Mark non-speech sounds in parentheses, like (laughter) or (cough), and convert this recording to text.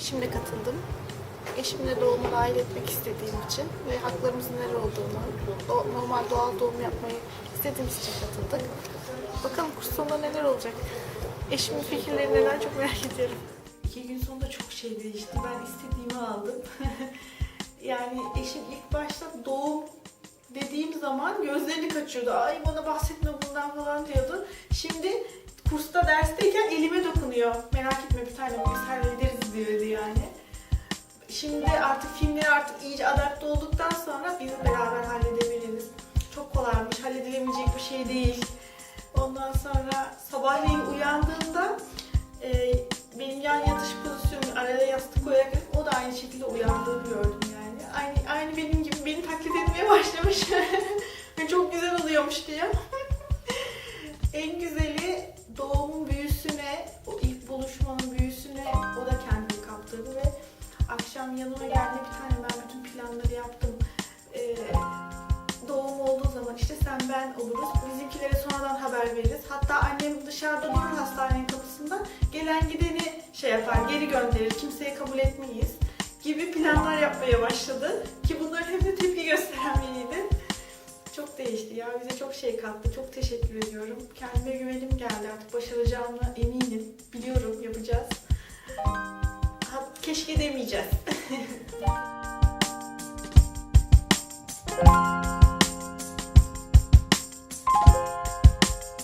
eşimle katıldım. Eşimle doğumu dahil etmek istediğim için ve haklarımızın neler olduğunu, do- normal doğal doğum yapmayı istediğimiz için katıldık. Bakalım kurs sonunda neler olacak. Eşimin fikirleri neler çok merak ediyorum. İki gün sonunda çok şey değişti. Ben istediğimi aldım. (laughs) yani eşim ilk başta doğum dediğim zaman gözlerini kaçıyordu. Ay bana bahsetme bundan falan diyordu. Şimdi kursta dersteyken elime dokunuyor. Merak etme bir tane biz hallederiz diyordu yani. Şimdi artık filmlere artık iyice adapte olduktan sonra biz beraber halledebiliriz. Çok kolaymış, halledilemeyecek bir şey değil. Ondan sonra sabahleyin uyandığımda e, benim yan yatış pozisyonu araya yastık koyarak o da aynı şekilde uyandığını gördüm yani. Aynı, aynı benim gibi beni taklit etmeye başlamış. (laughs) Çok güzel oluyormuş diye. (laughs) en güzeli akşam yanıma geldi bir tane ben bütün planları yaptım. Ee, doğum olduğu zaman işte sen ben oluruz. Bizimkilere sonradan haber veririz. Hatta annem dışarıda durur hastanenin kapısında. Gelen gideni şey yapar, geri gönderir. Kimseye kabul etmeyiz gibi planlar yapmaya başladı. Ki bunların hepsi tepki gösteren biriydi. Çok değişti ya. Bize çok şey kattı. Çok teşekkür ediyorum. Kendime güvenim geldi artık. Başaracağımı eminim. Biliyorum yapacağız keşke demeyeceğiz. (laughs)